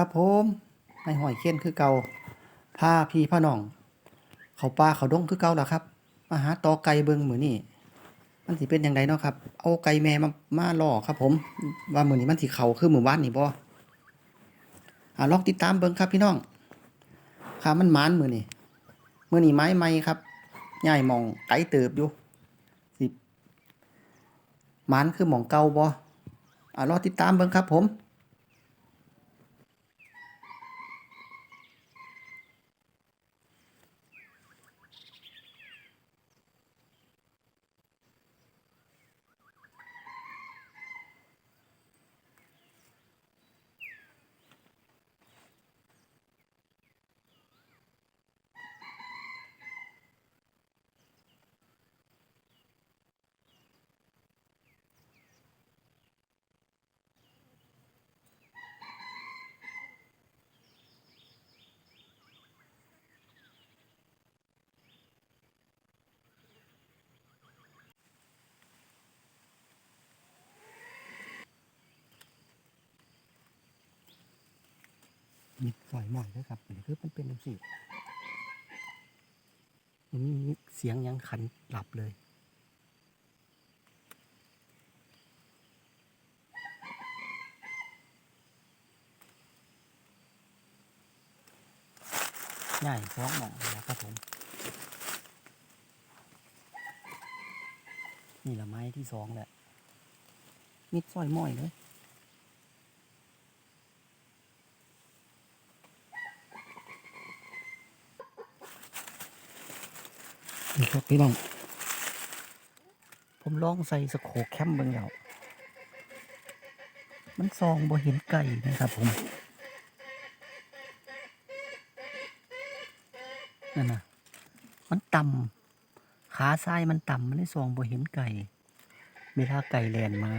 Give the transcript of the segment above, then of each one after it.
ครับผมในหอยเคียนคือเก่าพาพี่พาน้อง เขาป่าเขาดงคือเก่าล่ะครับ มาหาตอไก่เบิงเหมือนี้มันสิเป็นจังไดเนาะครับ เอาไก่แม่มามาล่อครับ ผม ว่าเหมือนนี้มันสิเขาคือหมื้อวานนี่บ่อ่าลองติดตามเบิงครับพี่น้องค่ะมันหมานมือนี้มื้อนี้ไม้ใหม่ครับย้ายหม่องไกลเติบอยู่สิหมานคือหม่องเก่าบ่อ่ารอติดตามเบิ่งครับผม นี่สอยหมอยด้วยครับนี่คือมันเป็นจังซี่อันนี้มีเสียงยังขันหลับเลยใหญ่ฟ้องหมองแล้วครับผม นี่ละไม้ที่สองแหละมิดสอยหม้อยเลย นี่ครับพี่น้อง ผมลองใส่สโคแคมเบิ่งแล้วมันซองบ่เห็นไก่นะครับผมนั่นนะมันต่ำขาซ้ายมันต่ำมันได้ซองบ่เห็นไก่เวลาไก่แลนมา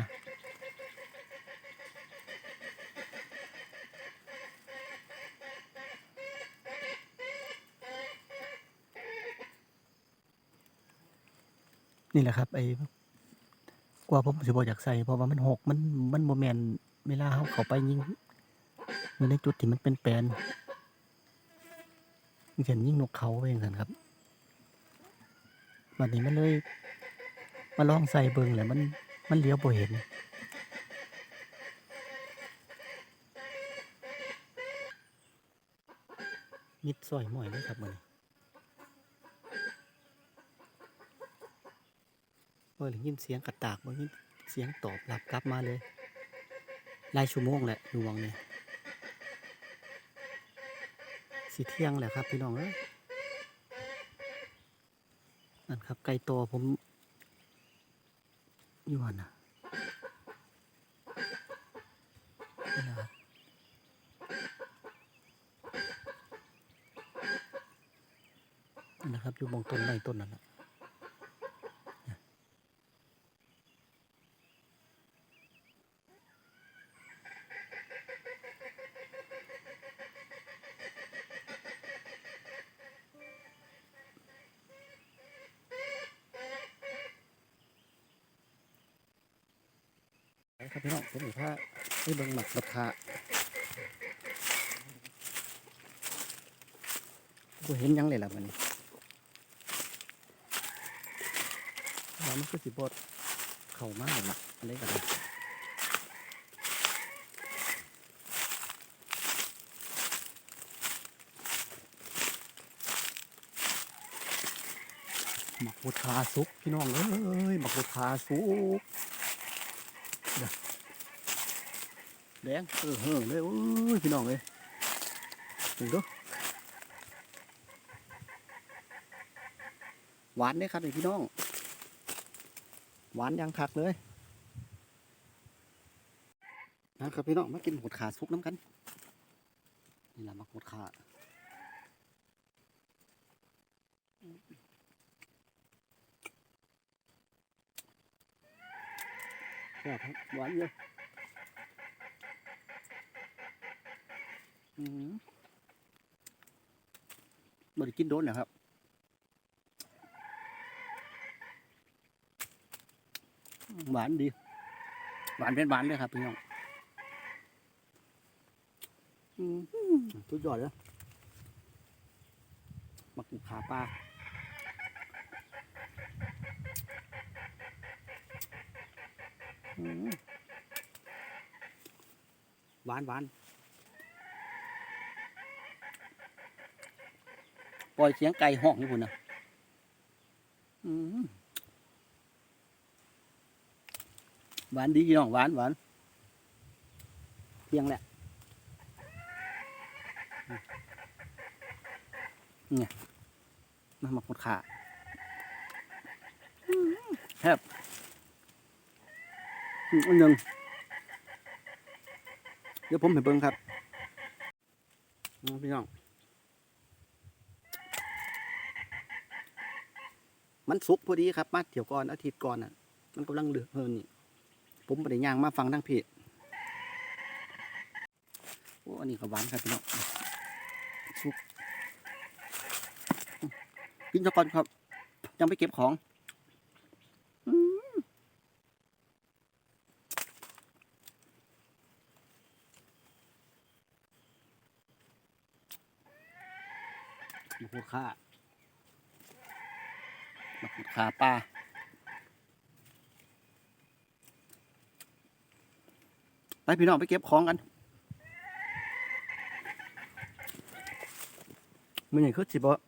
นี่แหละครับไอ้กว่าผมสิบ่อยากใส่เพราะว่ามันหกมันมันบ่แม่นเวลาเขาเข้าไปยิงอยู่ในจุดที่มันเป็นแปลนเช่นยิงนกเขาไปองนั้นครับวันนี้มันเลยมาลองใส่เบิงแหละมันมันเลี้ยวบ่เห็นมิดซอยหม่อยเลยครับมือนี้ เมื่อได้ยินเสียงกระตากเมื่อกี้เสียงตอบรับกลับมาเลยหลายชั่วโมงแหละอยู่วังเนี่ยสิเที่ยงแหละครับพี่น้องเอ้ยนั่นครับไก่ตัวผมอยู่หันนะนี่ะครับนั่นนะครับอยู่บงต้นไม้ต้นนั้นนะ ครับพี่น้องผมถือว่าให้เบิ่งหมักราคากูเห็นยังเลยล่ะมันนี้ว่ามันคือสิบดเข่ามากนะอะไรกันหมักบุทาซุกพี่น้องเอ้ยหมักบุทาซุก แดงเออเฮ้อเลยโอ้ยพี่น้องเลยดูดูหวานเนี่ยครับพี่น้อง หวานยังคักเลยนะครับพี่น้องมากินหดขาซุกน้ำกัน นี่แหละมักหดขา แซ่บครับหวานเยอะอืมบริกินโดนนะครับหวานดี หวานเป็นหวานเลยครับพี่น้องอืมสุดยอดเลยมักขาปลาอืม หวานหวานปล่อยเสียงไก่ห้องนี่พุ่นนะหวานดีน้องหวานหวานเพียงแหละมาหมักหมดขาแทบ อันหนึ่งเดี๋ยวผมให้เบิ่งครับพี่น้อง มันสุกพอดีครับ มาเที่ยวก่อนอาทิตย์ก่อนน่ะ มันกำลังเหลือเพิ่นนี่ ผมไปได้ย่างมาฟังทั้งเพจโอ้อันนี้ก็หวานครับพี่น้องสุกกินซะก่อนครับ ยังไปเก็บของ มะขุดขามาขุดขาปลาไปพี่น้องไปเก็บของกันมันอย่างคือสิบะ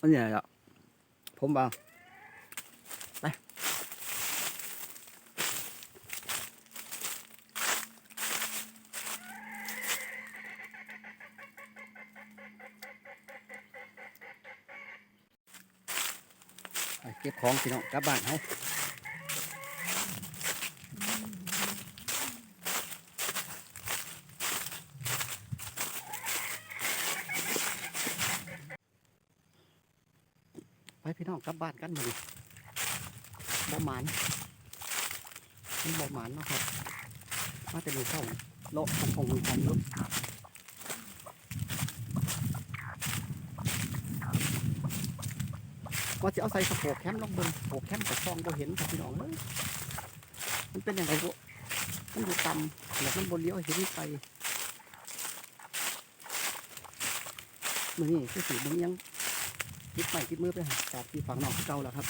อันนี้อะผมบางไปไปเก็บของพี่น้องกลับบ้านเฮาไปพี่น้องกลับบ้านกันมาดิบ่หมานมันบ่หมานเนาะครับมาแต่ดูเข้าโลกของของมันของรถ ว่าจะเอาใส่สะโพกแคมลงเบนโผกแคมแต่ซองบ่เห็นครับพี่น้องเลยมันเป็นยังไงบุมันอยู่ต่ำแล้วมันบนเลี้ยวเห็นไปมือนี่คือสีมันยังคิดใหม่คิดมือไปหาจากที่ฝั่งนอกเก่าแล้วครับ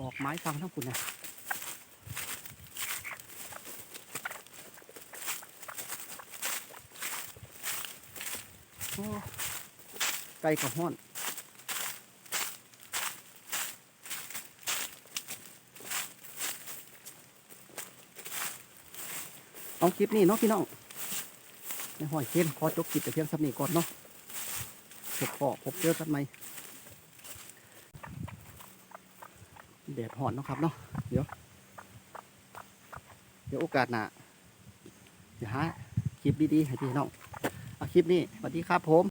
ออกไม้ฟังทั้งคุณนะโอ้ ไก่กับห้อนเอาคลิปนี้เนาะพี่น้องในหอยเคนขอจบคลิปแต่เพียงสำนีก่อนเนาะพบพอพบเจอกันไหมแดดห่อนเนาะครับเนาะเดี๋ยว เดี๋ยวโอกาสหน้าเดี๋ยวหาคลิปดีๆให้พี่น้องเอาคลิปนี้สวัสดีครับผม